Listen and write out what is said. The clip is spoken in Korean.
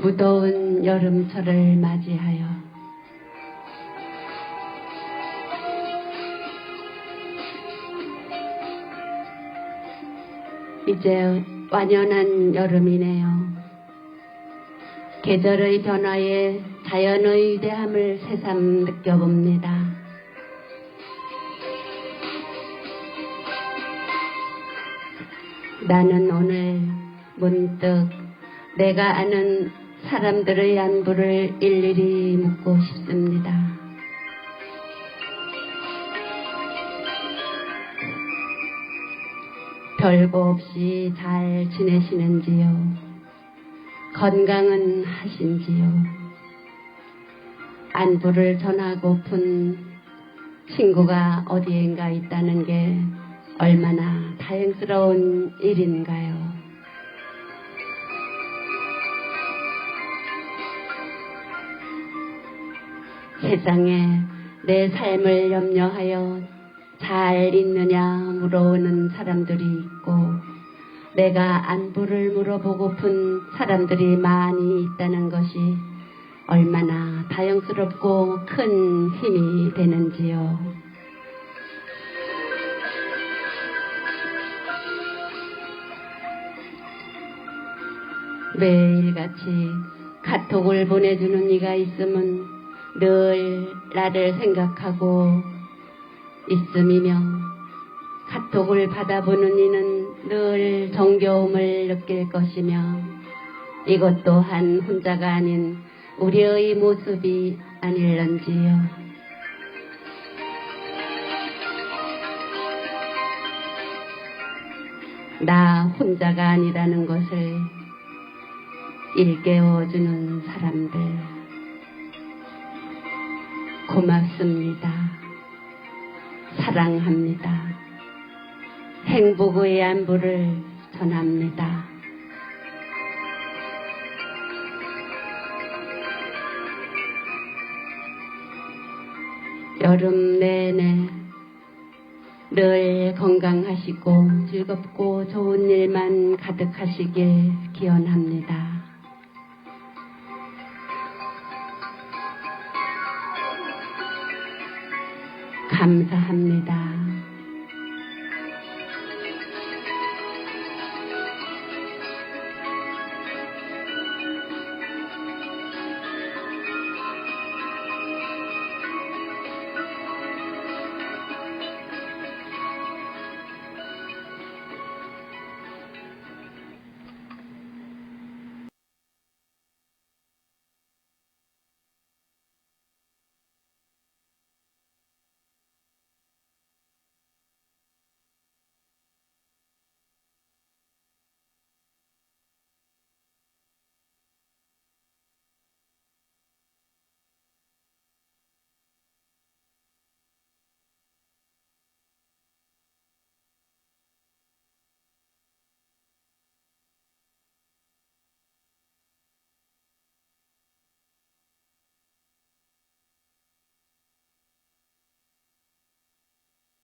무더운 여름철을 맞이하여 이제 완연한 여름이네요. 계절의 변화에 자연의 대함을 새삼 느껴봅니다. 나는 오늘 문득 내가 아는 사람들의 안부를 일일이 묻고 싶습니다. 별거 없이 잘 지내시는지요? 건강은 하신지요? 안부를 전하고픈 친구가 어디엔가 있다는 게 얼마나 다행스러운 일인가요? 세상에 내 삶을 염려하여 잘 있느냐 물어오는 사람들이 있고 내가 안부를 물어보고픈 사람들이 많이 있다는 것이 얼마나 다영스럽고 큰 힘이 되는지요. 매일같이 카톡을 보내주는 이가 있으면 늘 나를 생각하고 있음이며 카톡을 받아보는 이는 늘 정겨움을 느낄 것이며 이것 또한 혼자가 아닌 우리의 모습이 아닐런지요. 나 혼자가 아니라는 것을 일깨워주는 사람들. 고맙습니다. 사랑합니다. 행복의 안부를 전합니다. 여름 내내 늘 건강하시고 즐겁고 좋은 일만 가득하시길 기원합니다. 감사합니다.